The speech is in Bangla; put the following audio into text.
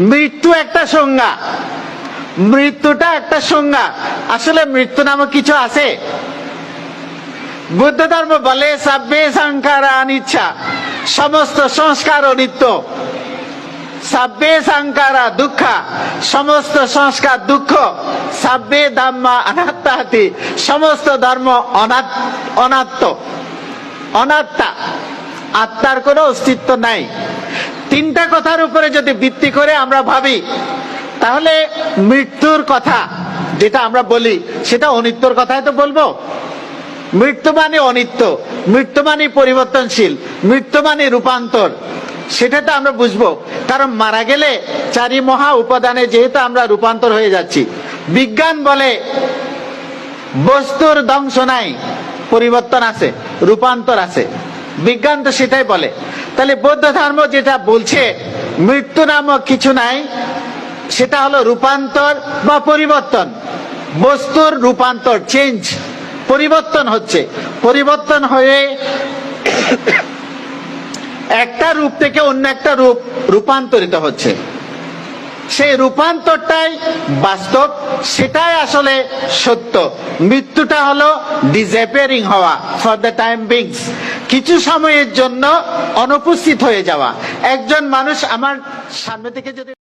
মৃত্যু একটা সংজ্ঞা। মৃত্যুটা একটা সংজ্ঞা। আসলে মৃত্যু নামক কিছু আছে। বুদ্ধ ধর্ম বলে, সাব্বে সংকার অনিচ্ছা সমস্ত সংস্কার অনিত্য। সাব্বে সংকারা দুঃখ। সমস্ত সংস্কার দুঃখ। সাব্বে ধাম্মা অনাত্মাতি সমস্ত ধর্ম অনাত অনাত্ম অনাত্মা আত্মার কোনো অস্তিত্ব নাই। তিনটা কথার উপরে যদি ভিত্তি করে আমরা ভাবি, তাহলে মৃত্যুর কথা যেটা আমরা বলি, সেটা অনিত্যর কথাই তো বলব। মৃত্যু মানে অনিত্য, মৃত্যু মানে পরিবর্তনশীল, মৃত্যু মানে রূপান্তর, সেটা তো আমরা বুঝব। কারণ মারা গেলে চারি মহা উপাদানে যেহেতু আমরা রূপান্তর হয়ে যাচ্ছি, বিজ্ঞান বলে বস্তুর ধ্বংস নাই, পরিবর্তন আছে, রূপান্তর আছে। বিজ্ঞান তো সেটাই বলে। তাহলে বৌদ্ধ ধর্ম যেটা বলছে, মৃত্যু নামক কিছু নাই, সেটা হলো রূপান্তর বা পরিবর্তন। বস্তুর রূপান্তর চেঞ্জ পরিবর্তন হচ্ছে। পরিবর্তন হয়ে একটা রূপ থেকে অন্য একটা রূপ রূপান্তরিত হচ্ছে। সেই রূপান্তরটাই বাস্তব, সেটাই আসলে সত্য। মৃত্যুটা হলো ডিসঅ্যাপিয়ারিং হওয়া ফর দ্য টাইম বিংস কিছু সময়ের জন্য অনুপস্থিত হয়ে যাওয়া। একজন মানুষ আমার সামনে থেকে যদি